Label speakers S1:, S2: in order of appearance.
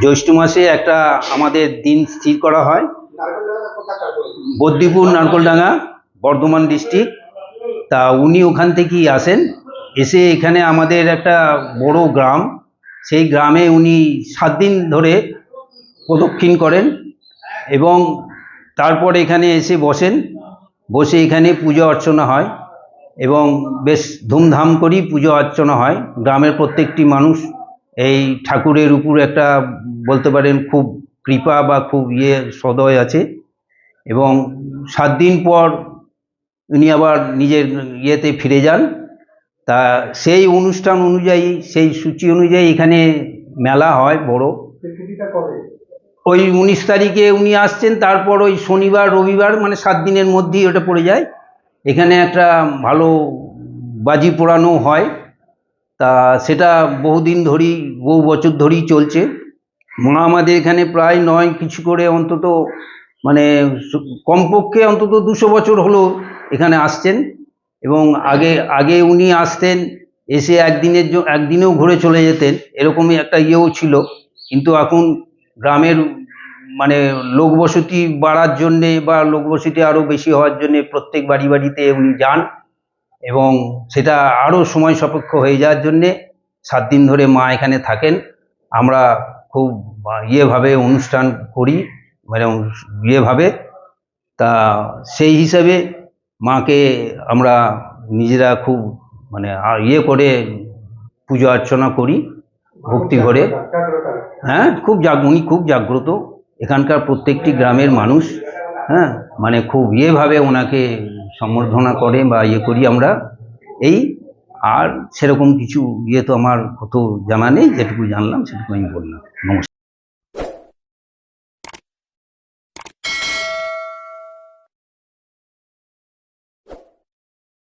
S1: জ্যৈষ্ঠ মাসে একটা আমাদের দিন স্থির করা হয়। বদ্যিপুর নারকলডাঙ্গা, বর্ধমান ডিস্ট্রিক্ট। তা উনি ওখান থেকেই আসেন। এসে এখানে আমাদের একটা বড় গ্রাম। সেই গ্রামে উনি সাত দিন ধরে প্রদক্ষিণ করেন এবং তারপর এখানে এসে বসেন। বসে এখানে পুজো অর্চনা হয় এবং বেশ ধুমধাম করেই পুজো অর্চনা হয়। গ্রামের প্রত্যেকটি মানুষ এই ঠাকুরের উপর একটা বলতে পারেন খুব কৃপা বা খুব ইয়ে সদয় আছে। এবং সাত দিন পর উনি আবার নিজের ইয়েতে ফিরে যান। তা সেই অনুষ্ঠান অনুযায়ী, সেই সূচি অনুযায়ী এখানে মেলা হয় বড়। ওই উনিশ তারিখে উনি আসছেন, তারপর ওই শনিবার, রবিবার মানে সাত দিনের মধ্যেই ওটা পড়ে যায়। এখানে একটা ভালো বাজি পোড়ানো হয়। তা সেটা বহুদিন ধরেই, বহু বছর ধরেই চলছে। আমাদের এখানে প্রায় নয়, কিছু করে অন্তত মানে কমপক্ষে অন্তত দুশো বছর হলো এখানে আসছেন। এবং আগে আগে উনি আসতেন, এসে একদিনের একদিনেও ঘুরে চলে যেতেন। এরকমই একটা ইয়েও ছিল। কিন্তু এখন গ্রামের মানে লোকবসতি বাড়ার জন্যে বা লোকবসতি আরও বেশি হওয়ার জন্যে প্রত্যেক বাড়ি বাড়িতে উনি যান। এবং সেটা আরও সময় সাপেক্ষ হয়ে যাওয়ার জন্যে সাত দিন ধরে মা এখানে থাকেন। আমরা খুব ইয়েভাবে অনুষ্ঠান করি মানে ইয়েভাবে তা সেই হিসাবে মাকে আমরা নিজেরা খুব মানে ইয়ে করে পুজো অর্চনা করি, ভক্তি করে। হ্যাঁ খুব জাগ, উনি খুব জাগ্রত। এখানকার প্রত্যেকটি গ্রামের মানুষ হ্যাঁ মানে খুব ইয়েভাবে ওনাকে সম্বর্ধনা করে বা ইয়ে করি আমরা। এই আর সেরকম কিছু ইয়ে তো আমার কত জানা নেই, যেটুকু জানলাম সেটুকু আমি বললাম। নমস্কার।